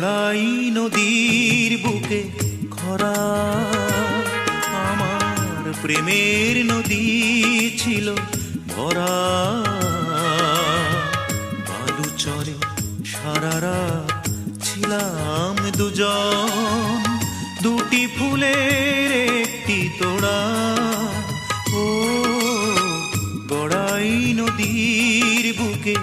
গড়াই নদীর বুকে, খরা আমার প্রেমের নদী ছিল, ভরা বালু চরে সারা রাত ছিলাম দুজন। দুটি ফুলের একটি তোড়া, ও গড়াই নদীর বুকে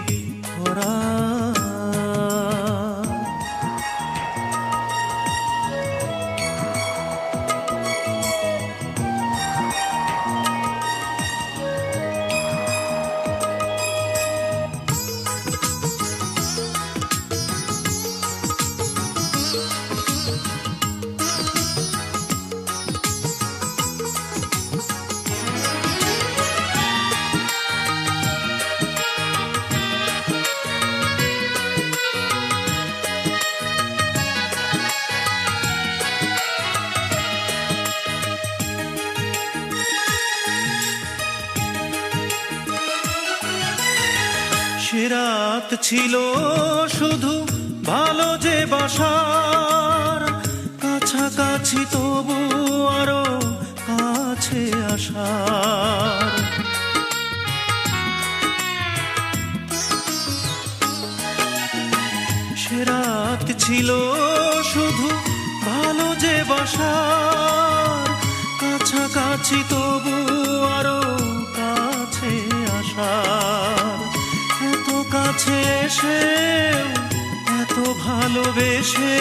সে রাত ছিল শুধু ভালো যে বাসার, কাছাকাছি তবু আরও কাছে আসার। সে রাত ছিল শুধু ভালো যে বাসার, কাছাকাছি তবু এসে এত ভালোবেসে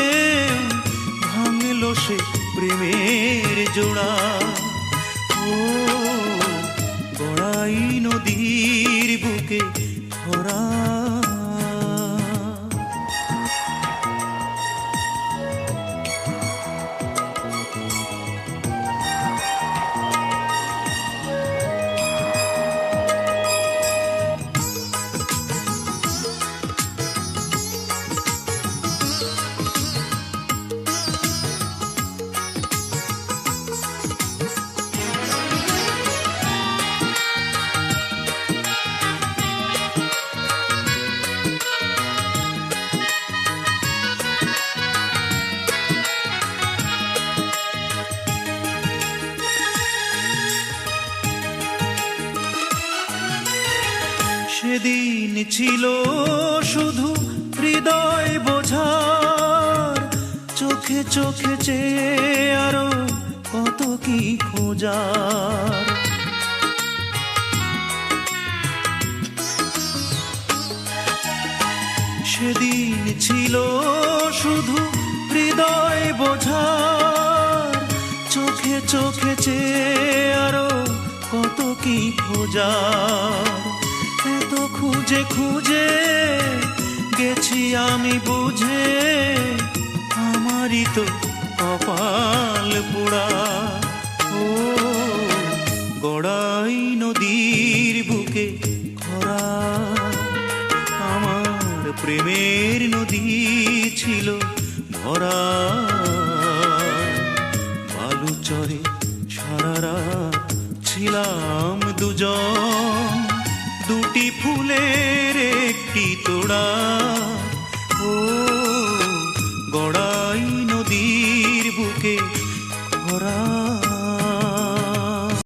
ভাঙল সে প্রেমের জোড়া। ও গড়াই নদীর বুকে সেদিন ছিল শুধু হৃদয় বোঝার। চোখে চোখে চেয়ে আরও কত কি খোঁজার। সেদিন ছিল শুধু হৃদয় বোঝার। চোখে চোখে চেয়ে আরও কত কি খোঁজার। খুঁজে খুঁজে গেছি আমি বুঝে, আমারই তো কপাল পোড়া। ও, গড়াই নদীর বুকে খরা। আমার প্রেমের নদী ছিল ভরা। বালু চরে সারা ছিলাম দুজন। দুটি ফুলের একটি তোড়া